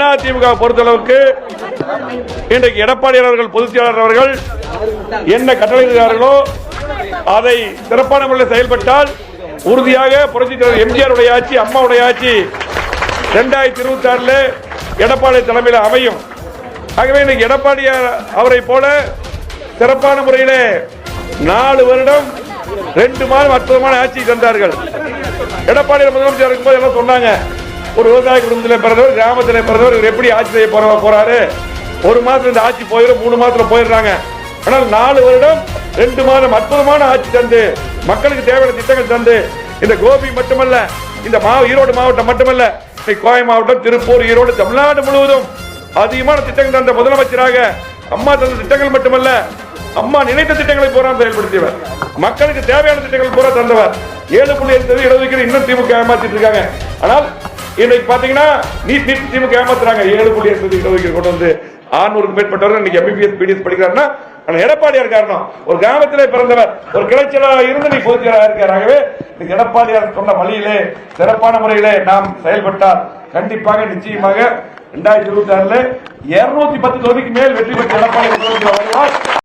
அண்ணா திமுக பொறுத்தளவுக்கு இன்றைக்கு எடப்பாடி அவர்கள் பொதுச் செயலாளர் அவர்கள் என்ன கட்டளையிடுகிறார்களோ அதை சிறப்பான முறையில் செயல்பட்டால் உறுதியாக புரட்சி தலைவர் எம்ஜிஆர் உடைய ஆட்சி அம்மாவுடைய ஆட்சி இரண்டாயிரத்தி இருபத்தி ஆறில் எடப்பாடி தலைமையில் அமையும். ஆகவே இன்னைக்கு எடப்பாடி அவரை போல சிறப்பான முறையிலே நாலு வருடம் ரெண்டு மாதம் அற்புதமான ஆட்சி தந்தார்கள். எடப்பாடி முதலமைச்சர் இருக்கும்போது எல்லாம் சொன்னாங்க ஒரு விவசாய குடும்பத்தில் பிறந்தவர் கிராமத்தில் பிறந்தவர் இவர் எப்படி ஆட்சி செய்ய போற போறாரு? ஒரு மாதத்துல இந்த ஆட்சி போயிடும் மூணு மாதத்துல போயிடுறாங்க. ஆனால் நாலு வருடம் ரெண்டு மாதம் அற்புதமான ஆட்சி தந்து மக்களுக்கு தேவையான திட்டங்கள் தந்து இந்த கோபி மட்டுமல்ல இந்த மா ஈரோடு மாவட்டம் மட்டுமல்ல இன்னைக்கு கோவை மாவட்டம் திருப்பூர் ஈரோடு தமிழ்நாடு முழுவதும் அதிகமான திட்டங்கள் தந்த முதலமைச்சராக அம்மா தந்த திட்டங்கள் மட்டுமல்ல அம்மா நினைத்த திட்டங்களை பூரா செயல்படுத்தியவர். மக்களுக்கு தேவையான திட்டங்கள் பூரா தந்தவர். ஏழு புள்ளி எட்டு இடஒதுக்கீடு இன்னும் திமுக ஏமாத்திட்டு இருக்காங்க. ஆனால் இன்னைக்கு பாத்தீங்கன்னா நீட் நீட் திமுக ஏமாத்துறாங்க. ஏழு புள்ளி எட்டு இடஒதுக்கீடு கொண்டு வந்து ஆறுநூறுக்கு மேற்பட்டவர் இன்னைக்கு எம்பிபிஎஸ் பிடிஎஸ் படிக்கிறாருன்னா ஆனா எடப்பாடியார் காரணம் ஒரு கிராமத்திலே பிறந்தவர் ஒரு கிளைச்சலாக இருந்து நீ பொதுச்செயலாளர் இருக்கார். ஆகவே இன்னைக்கு எடப்பாடியார் சொன்ன வழியிலே சிறப்பான முறையிலே நாம் செயல்பட்டால் கண்டிப்பாக நிச்சயமாக இரண்டாயிரத்தி இருபத்தி ஆறுல இருநூத்தி பத்து தொகுதிக்கு மேல் வெற்றி பெற்ற எடப்பாடி வருவார்